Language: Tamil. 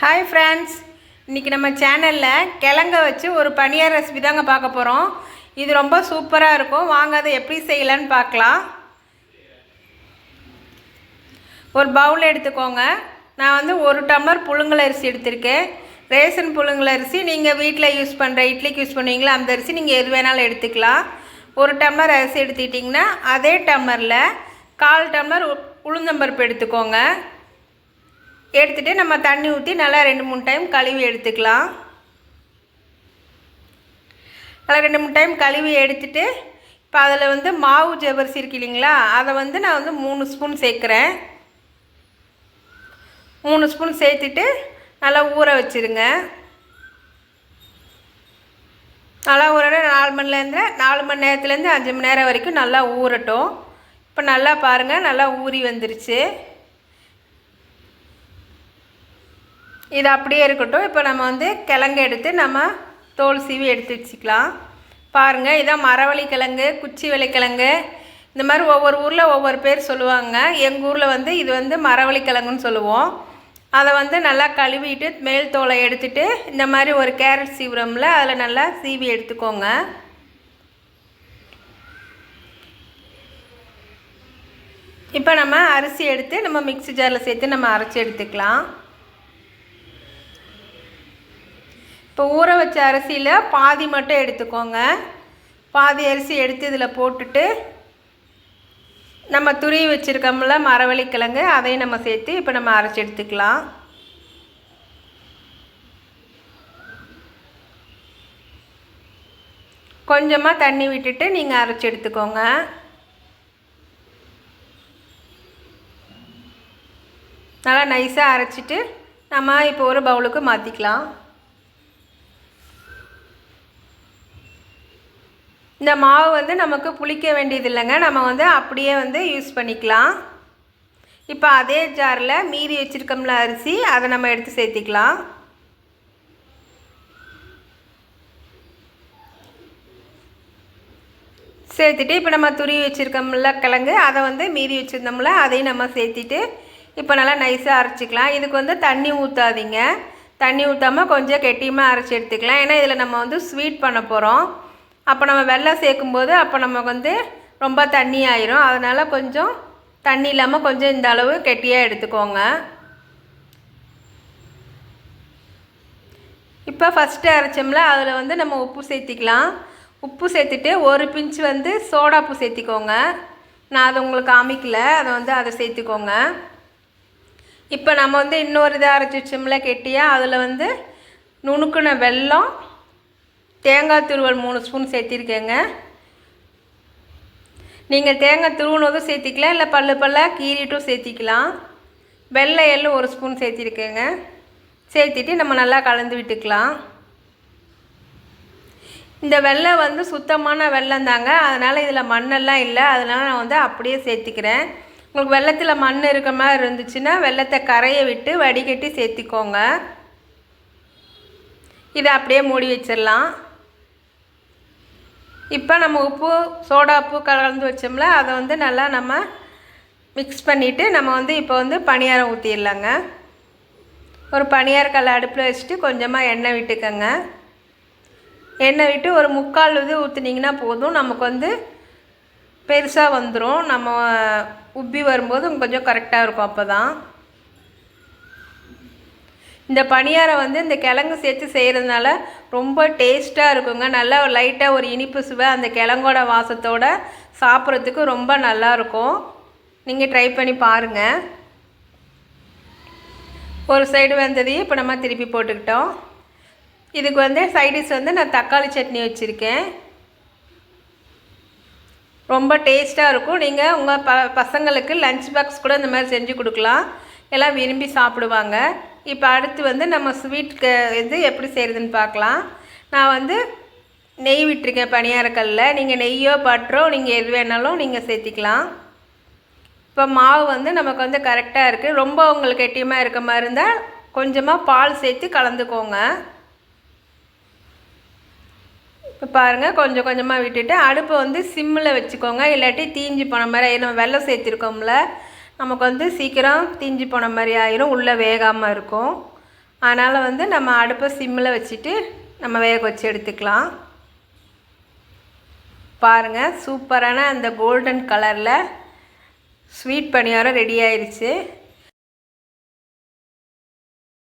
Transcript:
ஹாய் ஃப்ரெண்ட்ஸ் இன்றைக்கி நம்ம சேனலில் கிழங்க வச்சு ஒரு பனியார் ரெசிபி தாங்க பார்க்க போகிறோம் இது ரொம்ப சூப்பராக இருக்கும். வாங்க அதை எப்படி செய்யலான்னு பார்க்கலாம். ஒரு பவுல் எடுத்துக்கோங்க. நான் வந்து ஒரு டம்ளர் புழுங்கல் அரிசி எடுத்திருக்கேன். ரேஷன் புழுங்கல் அரிசி நீங்கள் வீட்டில் யூஸ் பண்ணுற இட்லிக்கு யூஸ் பண்ணுவீங்களா அந்த அரிசி நீங்கள் எது வேணாலும் எடுத்துக்கலாம். ஒரு டம்ளர் அரிசி எடுத்துக்கிட்டிங்கன்னா அதே டம்ளரில் கால் டம்ளர் உ- உளுந்தம்பருப்பு எடுத்துக்கோங்க. எடுத்துகிட்டு நம்ம தண்ணி ஊற்றி நல்லா ரெண்டு மூணு டைம் கழுவி எடுத்துக்கலாம். நல்லா ரெண்டு மூணு டைம் கழுவி எடுத்துட்டு இப்போ அதில் வந்து மாவு ஜவரிசி இருக்கு இல்லைங்களா? அதை வந்து நான் வந்து மூணு ஸ்பூன் சேர்க்குறேன். மூணு ஸ்பூன் சேர்த்துட்டு நல்லா ஊற வச்சுருங்க. நல்லா ஊற நாலு மணிலேருந்து நாலு மணி நேரத்துலேருந்து அஞ்சு மணி நேரம் வரைக்கும் நல்லா ஊறட்டும். இப்போ நல்லா பாருங்கள் நல்லா ஊறி வந்துருச்சு. இது அப்படியே இருக்கட்டும். இப்போ நம்ம வந்து கிழங்கு எடுத்து நம்ம தோல் சீவி எடுத்து வச்சுக்கலாம். பாருங்கள் இதான் மரவள்ளி கிழங்கு குச்சி கிழங்கு. இந்த மாதிரி ஒவ்வொரு ஊரில் ஒவ்வொரு பேர் சொல்லுவாங்க. எங்கள் ஊரில் வந்து இது வந்து மரவள்ளி கிழங்குன்னு சொல்லுவோம். அதை வந்து நல்லா கழுவிட்டு மேல் தோலை எடுத்துட்டு இந்த மாதிரி ஒரு கேரட் சீவுறோம்ல அதில் நல்லா சீவி எடுத்துக்கோங்க. இப்போ நம்ம அரிசி எடுத்து நம்ம மிக்ஸி ஜாரில் சேர்த்து நம்ம அரைச்சி எடுத்துக்கலாம். இப்போ ஊற வச்ச அரிசியில் பாதி மட்டும் எடுத்துக்கோங்க. பாதி அரிசி எடுத்து இதில் போட்டுட்டு நம்ம துருவி வச்சுருக்கோம்ல மரவள்ளிக்கிழங்கு அதையும் நம்ம சேர்த்து இப்போ நம்ம அரைச்சி எடுத்துக்கலாம். கொஞ்சமாக தண்ணி விட்டுட்டு நீங்கள் அரைச்சி எடுத்துக்கோங்க. நல்லா நைஸாக அரைச்சிட்டு நம்ம இப்போ ஒரு பவுலுக்கு மாற்றிக்கலாம் இந்த மாவு வந்து நமக்கு புளிக்க வேண்டியது இல்லைங்க நம்ம வந்து அப்படியே வந்து யூஸ் பண்ணிக்கலாம். இப்போ அதே ஜாரில் மீதி வச்சுருக்கோம்ல அரிசி அதை நம்ம எடுத்து சேர்த்திக்கலாம். சேர்த்துட்டு இப்போ நம்ம துருவி வச்சுருக்கோம்ல கிழங்கு அதை வந்து மீதி வச்சுருந்தோம்ல அதையும் நம்ம சேர்த்திட்டு இப்போ நல்லா நைஸாக அரைச்சிக்கலாம். இதுக்கு வந்து தண்ணி ஊற்றாதீங்க தண்ணி ஊற்றாமல் கொஞ்சம் கெட்டியமாக அரைச்சி எடுத்துக்கலாம். ஏன்னா இதில் நம்ம வந்து ஸ்வீட் பண்ண போகிறோம் அப்போ நம்ம வெள்ளம் சேர்க்கும்போது அப்போ நமக்கு வந்து ரொம்ப தண்ணி ஆயிரும் அதனால் கொஞ்சம் தண்ணி இல்லாமல் கொஞ்சம் இந்த அளவு கெட்டியாக எடுத்துக்கோங்க. இப்போ ஃபஸ்ட்டு அரைச்சோம்ல அதில் வந்து நம்ம உப்பு சேர்த்திக்கலாம். உப்பு சேர்த்துட்டு ஒரு பிஞ்ச் வந்து சோடாப்பு சேர்த்திக்கோங்க. நான் அதை உங்களுக்கு காமிக்கல அதை வந்து அதை சேர்த்துக்கோங்க. இப்போ நம்ம வந்து இன்னொரு இதை அரைச்சி வச்சோம்ல கெட்டியாக அதில் வந்து நுணுக்குன வெல்லம் தேங்காய் துருவல் மூணு ஸ்பூன் சேர்த்திருக்கேங்க. நீங்கள் தேங்காய் துருவினதும் சேர்த்திக்கலாம் இல்லை பல்லு பல்லாக கீறிட்டும் சேர்த்திக்கலாம். வெள்ளை எள்ளு ஒரு ஸ்பூன் சேர்த்திருக்கேங்க. சேர்த்திட்டு நம்ம நல்லா கலந்து விட்டுக்கலாம். இந்த வெள்ளை வந்து சுத்தமான வெள்ளம் தாங்க. அதனால் இதில் மண்ணெல்லாம் இல்லை. அதனால் நான் வந்து அப்படியே சேர்த்திக்கிறேன். உங்களுக்கு வெள்ளத்தில் மண் இருக்க மாதிரி இருந்துச்சுன்னா வெள்ளத்தை கரையை விட்டு வடிகட்டி சேர்த்திக்கோங்க. இதை அப்படியே மூடி வச்சிடலாம். இப்போ நம்ம உப்பு சோடா உப்பு கலந்து வச்சோம்ல அதை வந்து நல்லா நம்ம மிக்ஸ் பண்ணிவிட்டு நம்ம வந்து இப்போ வந்து பணியாரம் ஊற்றிடலாங்க ஒரு பணியார கல் அடுப்பில் வச்சுட்டு கொஞ்சமாக எண்ணெய் விட்டுக்கோங்க. எண்ணெய் விட்டு ஒரு முக்கால் இது ஊற்றுனீங்கன்னா போதும். நமக்கு வந்து பெருசாக வந்துடும் நம்ம உப்பி வரும்போது கொஞ்சம் கரெக்டாக இருக்கும் அப்போ தான் இந்த பணியாரம் வந்து இந்த கிழங்கு சேர்த்து செய்கிறதுனால ரொம்ப டேஸ்ட்டாக இருக்குங்க. நல்லா லைட்டாக ஒரு இனிப்பு சுவை அந்த கிழங்கோட வாசத்தோட சாப்பிட்றதுக்கு ரொம்ப நல்லா இருக்கும். நீங்கள் ட்ரை பண்ணி பாருங்கள் ஒரு சைடு வந்ததையும் இப்போ நம்ம திருப்பி போட்டுக்கிட்டோம். இதுக்கு வந்து சைடிஷ் வந்து நான் தக்காளி சட்னி வச்சுருக்கேன். ரொம்ப டேஸ்ட்டாக இருக்கும். நீங்கள் உங்கள் ப பசங்களுக்கு லஞ்ச் பாக்ஸ் கூட இந்த மாதிரி செஞ்சு கொடுக்கலாம். எல்லாம் விரும்பி சாப்பிடுவாங்க. இப்போ அடுத்து வந்து நம்ம ஸ்வீட்டுக்கு இது எப்படி செய்கிறதுன்னு பார்க்கலாம். நான் வந்து நெய் விட்டுருக்கேன் பணியாரக்கல்லில் நீங்கள் நெய்யோ பட்டரோ நீங்கள் எது வேணாலும் நீங்கள் சேர்த்திக்கலாம். இப்போ மாவு வந்து நமக்கு வந்து கரெக்டாக இருக்குது ரொம்ப உங்களுக்கு கெட்டியமாக இருக்க மாதிரி இருந்தால் கொஞ்சமாக பால் சேர்த்து கலந்துக்கோங்க. இப்போ பாருங்கள் கொஞ்சம் கொஞ்சமாக விட்டுட்டு அடுப்பை வந்து சிம்மில் வச்சுக்கோங்க. இல்லாட்டி தீஞ்சு போன மாதிரி நம்ம வெள்ளம் சேர்த்துருக்கோம்ல. நமக்கு வந்து சீக்கிரம் தீஞ்சு போன மாதிரி ஆயிரும் உள்ளே வேகாமல் இருக்கும். அதனால் வந்து நம்ம அடுப்பை சிம்மில் வச்சுட்டு நம்ம வேக வச்சு எடுத்துக்கலாம். பாருங்கள் சூப்பரான அந்த கோல்டன் கலரில் ஸ்வீட் பணியாரம் ரெடி ஆயிடுச்சு